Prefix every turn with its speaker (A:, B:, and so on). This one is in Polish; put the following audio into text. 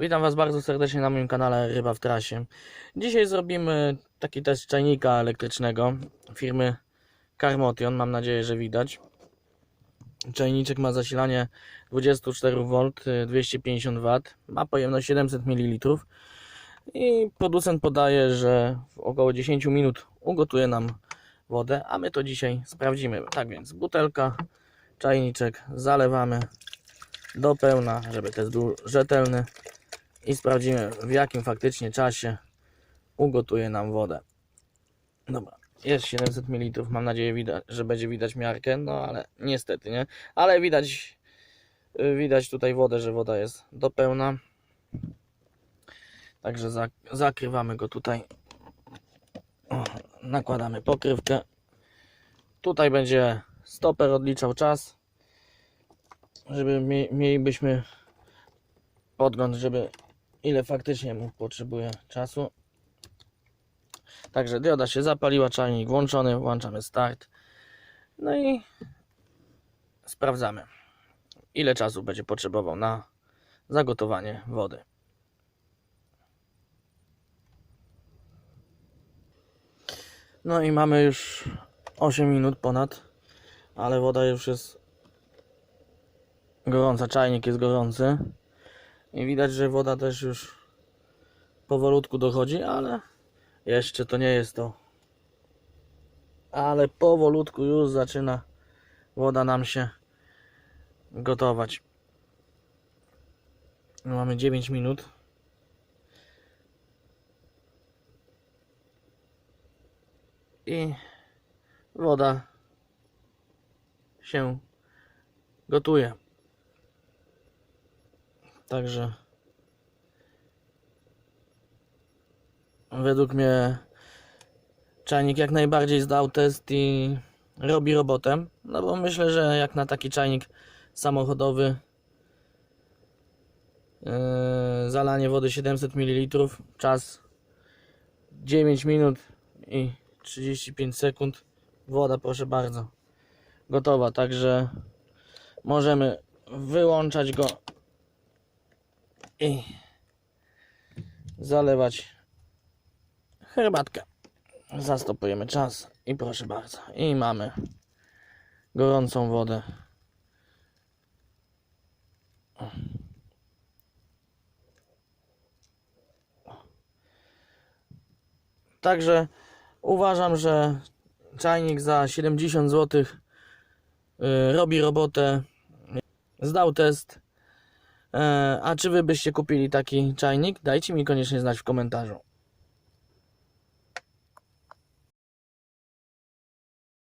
A: Witam Was bardzo serdecznie na moim kanale Ryba w Trasie. Dzisiaj zrobimy taki test czajnika elektrycznego firmy Carmotion. Mam nadzieję, że widać. Czajniczek ma zasilanie 24V, y, 250W, ma pojemność 700 ml i producent podaje, że w około 10 minut ugotuje nam wodę, a my to dzisiaj sprawdzimy. Tak więc butelka, czajniczek zalewamy do pełna, żeby test był rzetelny i sprawdzimy w jakim faktycznie czasie ugotuje nam wodę. Dobra, jest 700 ml, mam nadzieję, że będzie widać miarkę, no ale niestety nie, ale widać y, widać tutaj wodę, że woda jest do pełna. Także zak- zakrywamy go tutaj. O, nakładamy pokrywkę. Tutaj będzie stoper odliczał czas, żeby mie- mielibyśmy podgląd, żeby ile faktycznie mu potrzebuje czasu. Także dioda się zapaliła, czajnik włączony, włączamy start. No i sprawdzamy, ile czasu będzie potrzebował na zagotowanie wody. No i mamy już 8 minut ponad, ale woda już jest gorąca, czajnik jest gorący. I widać, że woda też już powolutku dochodzi, ale jeszcze to nie jest to. Ale powolutku już zaczyna woda nam się gotować. Mamy 9 minut. I woda się gotuje. Także według mnie czajnik jak najbardziej zdał test i robi robotę. No bo myślę, że jak na taki czajnik samochodowy yy, zalanie wody 700 ml czas 9 minut i 35 sekund woda proszę bardzo gotowa, także możemy wyłączać go i zalewać herbatkę. Zastopujemy czas i proszę bardzo. I mamy gorącą wodę. Także uważam, że czajnik za 70 zł robi robotę. Zdał test. E, A czy wy byście kupili taki czajnik? Dajcie mi koniecznie znać w komentarzu.